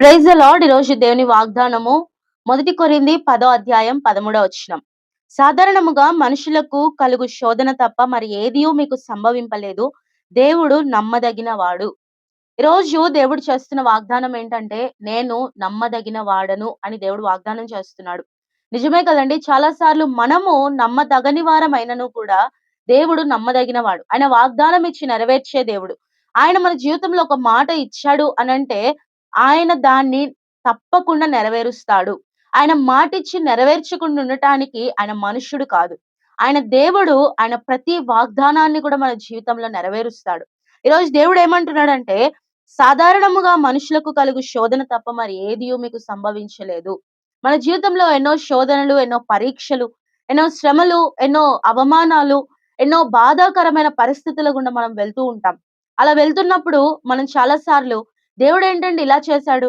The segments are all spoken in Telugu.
ప్రైజ్ లార్డ్ ఈరోజు దేవుని వాగ్దానము. మొదటి కొరింది పదో అధ్యాయం పదమూడవ వచనం. సాధారణముగా మనుషులకు కలుగు శోధన తప్ప మరి ఏదియూ మీకు సంభవింపలేదు. దేవుడు నమ్మదగిన వాడు ఈరోజు దేవుడు చేస్తున్న వాగ్దానం ఏంటంటే నేను నమ్మదగిన వాడను అని దేవుడు వాగ్దానం చేస్తున్నాడు. నిజమే కదండి చాలా సార్లు మనము నమ్మదగని వారమైనను కూడా దేవుడు నమ్మదగిన వాడు ఆయన వాగ్దానం ఇచ్చి నెరవేర్చే దేవుడు. ఆయన మన జీవితంలో ఒక మాట ఇచ్చాడు అనంటే ఆయన దాన్ని తప్పకుండా నెరవేరుస్తాడు. ఆయన మాటిచ్చి నెరవేర్చకుండా ఉండటానికి ఆయన మనుష్యుడు కాదు. ఆయన దేవుడు ఆయన ప్రతి వాగ్దానాన్ని కూడా మన జీవితంలో నెరవేరుస్తాడు. ఈరోజు దేవుడు ఏమంటున్నాడంటే సాధారణముగా మనుషులకు కలుగు శోధన తప్ప మరి ఏదియూ మీకు సంభవించలేదు. మన జీవితంలో ఎన్నో శోధనలు ఎన్నో పరీక్షలు ఎన్నో శ్రమలు ఎన్నో అవమానాలు ఎన్నో బాధాకరమైన పరిస్థితుల గుండా మనం వెళ్తూ ఉంటాం. అలా వెళ్తున్నప్పుడు మనం చాలా సార్లు దేవుడు ఏంటండి ఇలా చేశాడు?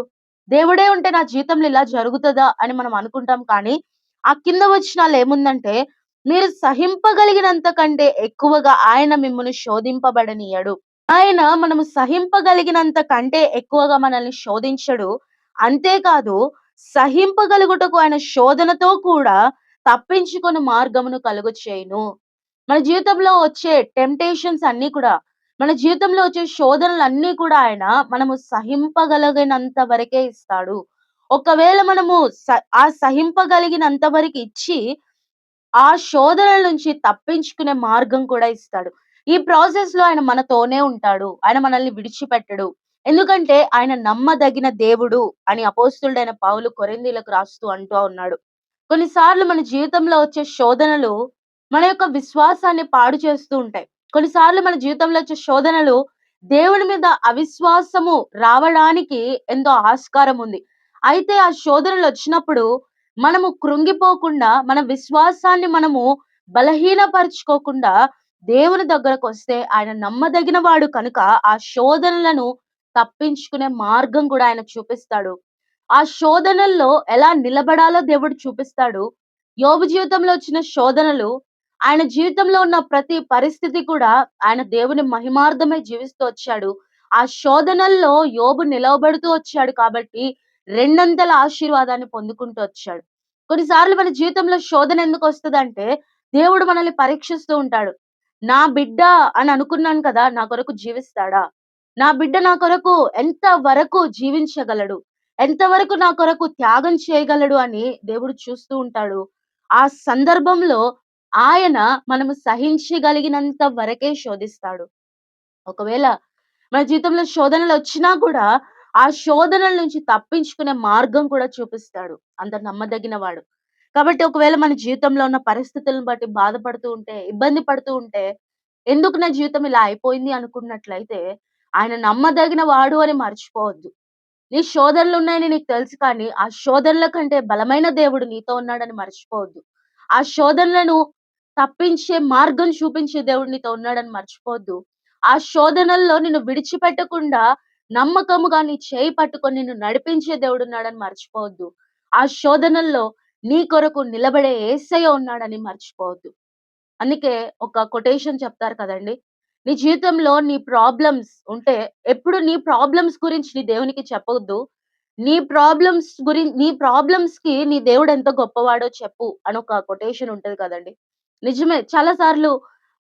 దేవుడే ఉంటే నా జీవితంలో ఇలా జరుగుతుందా అని మనం అనుకుంటాం కానీ ఆ కింద వచ్చినాలు ఏముందంటే మీరు సహింపగలిగినంత కంటే ఎక్కువగా ఆయన మిమ్మల్ని శోధింపబడనీయడు. ఆయన మనము సహింపగలిగినంత కంటే ఎక్కువగా మనల్ని శోధించడు. అంతేకాదు సహింపగలుగుటకు ఆయన శోధనతో కూడా తప్పించుకొని మార్గమును కలుగు చేయను మన జీవితంలో వచ్చే టెంప్టేషన్స్ అన్ని కూడా మన జీవితంలో వచ్చే శోధనలు అన్ని కూడా ఆయన మనము సహింపగలిగినంత వరకే ఇస్తాడు. ఒకవేళ మనము స- ఆ సహింపగలిగినంత వరకు ఇచ్చి ఆ శోధనల నుంచి తప్పించుకునే మార్గం కూడా ఇస్తాడు. ఈ ప్రాసెస్లో ఆయన మనతోనే ఉంటాడు. ఆయన మనల్ని విడిచిపెట్టడు. ఎందుకంటే ఆయన నమ్మదగిన దేవుడు అని అపోస్తుడైన పావులు కొరిందీలకు రాస్తూ అంటూ ఉన్నాడు. కొన్నిసార్లు మన జీవితంలో వచ్చే శోధనలు మన యొక్క విశ్వాసాన్ని పాడు చేస్తూ ఉంటాయి. కొన్నిసార్లు మన జీవితంలో వచ్చే శోధనలు దేవుని మీద అవిశ్వాసము రావడానికి ఎంతో ఆస్కారం ఉంది. అయితే ఆ శోధనలు వచ్చినప్పుడు మనము కృంగిపోకుండా మన విశ్వాసాన్ని మనము బలహీనపరచుకోకుండా దేవుని దగ్గరకు వస్తే ఆయన నమ్మదగిన వాడు కనుక ఆ శోధనలను తప్పించుకునే మార్గం కూడా ఆయన చూపిస్తాడు. ఆ శోధనల్లో ఎలా నిలబడాలో దేవుడు చూపిస్తాడు. యోగ జీవితంలో వచ్చిన శోధనలు ఆయన జీవితంలో ఉన్న ప్రతి పరిస్థితి కూడా ఆయన దేవుని మహిమార్థమై జీవిస్తూ వచ్చాడు. ఆ శోధనల్లో యోబు నిలవబడుతూ వచ్చాడు కాబట్టి రెండంతల ఆశీర్వాదాన్ని పొందుకుంటూ వచ్చాడు. కొన్నిసార్లు మన జీవితంలో శోధన ఎందుకు వస్తుందంటే దేవుడు మనల్ని పరీక్షిస్తూ ఉంటాడు. నా బిడ్డ అని అనుకున్నాను కదా నా కొరకు జీవిస్తాడా? నా బిడ్డ నా కొరకు ఎంత వరకు జీవించగలడు? ఎంత వరకు నా కొరకు త్యాగం చేయగలడు అని దేవుడు చూస్తూ ఉంటాడు. ఆ సందర్భంలో ఆయన మనము సహించగలిగినంత వరకే శోధిస్తాడు. ఒకవేళ మన జీవితంలో శోధనలు వచ్చినా కూడా ఆ శోధనల నుంచి తప్పించుకునే మార్గం కూడా చూపిస్తాడు. అంత నమ్మదగిన వాడు. కాబట్టి ఒకవేళ మన జీవితంలో ఉన్న పరిస్థితులను బట్టి బాధపడుతూ ఉంటే ఇబ్బంది పడుతూ ఉంటే ఎందుకు నా జీవితం ఇలా అయిపోయింది అనుకున్నట్లయితే ఆయన నమ్మదగిన వాడు అని మర్చిపోవద్దు. నీ శోధనలు ఉన్నాయని నీకు తెలుసు కానీ ఆ శోధనల కంటే బలమైన దేవుడు నీతో ఉన్నాడని మర్చిపోవద్దు. ఆ శోధనలను తప్పించే మార్గం చూపించే దేవుడు నీతో ఉన్నాడని మర్చిపోవద్దు ఆ శోధనల్లో నిన్ను విడిచిపెట్టకుండా నమ్మకముగా నీ చేయి పట్టుకొని నిన్ను నడిపించే దేవుడు ఉన్నాడని మర్చిపోవద్దు ఆ శోధనల్లో నీ కొరకు నిలబడే ఏసయ్య ఉన్నాడని మర్చిపోవద్దు అందుకే ఒక కొటేషన్ చెప్తారు కదండి. నీ జీవితంలో నీ ప్రాబ్లమ్స్ ఉంటే ఎప్పుడు నీ ప్రాబ్లమ్స్ గురించి నీ దేవునికి చెప్పవద్దు నీ ప్రాబ్లమ్స్ గురించి నీ ప్రాబ్లమ్స్కి నీ దేవుడు ఎంత గొప్పవాడో చెప్పు అని ఒక కొటేషన్ ఉంటది కదండి. నిజమే. చాలా సార్లు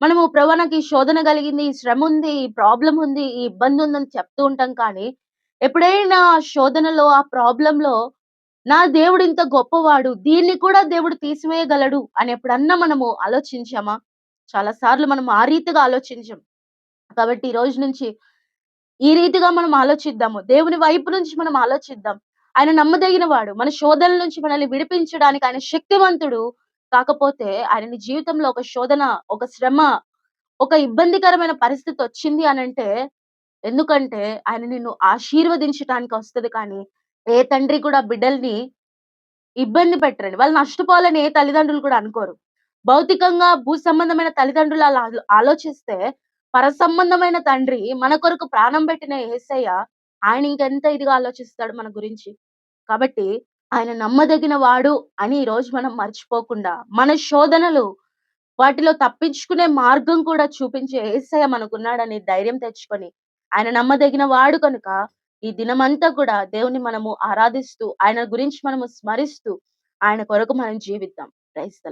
మనము ప్రభా నాకు ఈ శోధన కలిగింది ఈ శ్రమ ఉంది ఈ ప్రాబ్లం ఉంది ఈ ఇబ్బంది ఉందని చెప్తూ ఉంటాం కానీ ఎప్పుడైనా ఆ శోధనలో ఆ ప్రాబ్లం లో నా దేవుడు ఇంత గొప్పవాడు దీన్ని కూడా దేవుడు తీసివేయగలడు అని ఎప్పుడన్నా మనము ఆలోచించామా? చాలా సార్లు మనం ఆ రీతిగా ఆలోచించాం. కాబట్టి ఈ రోజు నుంచి ఈ రీతిగా మనం ఆలోచిద్దాము. దేవుని వైపు నుంచి మనం ఆలోచిద్దాం. ఆయన నమ్మదగిన వాడు మన శోధనల నుంచి మనల్ని విడిపించడానికి ఆయన శక్తివంతుడు. కాకపోతే ఆయన జీవితంలో ఒక శోధన ఒక శ్రమ ఒక ఇబ్బందికరమైన పరిస్థితి వచ్చింది అనంటే ఎందుకంటే ఆయన నిన్ను ఆశీర్వదించడానికి వస్తది కానీ ఏ తండ్రి కూడా బిడ్డల్ని ఇబ్బంది పెట్టరండి. వాళ్ళు నష్టపోవాలని ఏ తల్లిదండ్రులు కూడా అనుకోరు. భౌతికంగా భూ సంబంధమైన తల్లిదండ్రులు అలా ఆలో- ఆలోచిస్తే పర సంబంధమైన తండ్రి మన కొరకు ప్రాణం పెట్టిన యేసయ్య ఆయన ఇంకెంత ఇదిగా ఆలోచిస్తాడు మన గురించి. కాబట్టి ఆయన నమ్మదగిన వాడు అని ఈ రోజు మనం మర్చిపోకుండా మన శోధనలు వాటిలో తప్పించుకునే మార్గం కూడా చూపించే ఏసయ మనకున్నాడని ధైర్యం తెచ్చుకొని ఆయన నమ్మదగిన వాడు కనుక ఈ దినమంతా కూడా దేవుని మనము ఆరాధిస్తూ, ఆయన గురించి మనము స్మరిస్తూ, ఆయన కొరకు మనం జీవిద్దాం. Rice the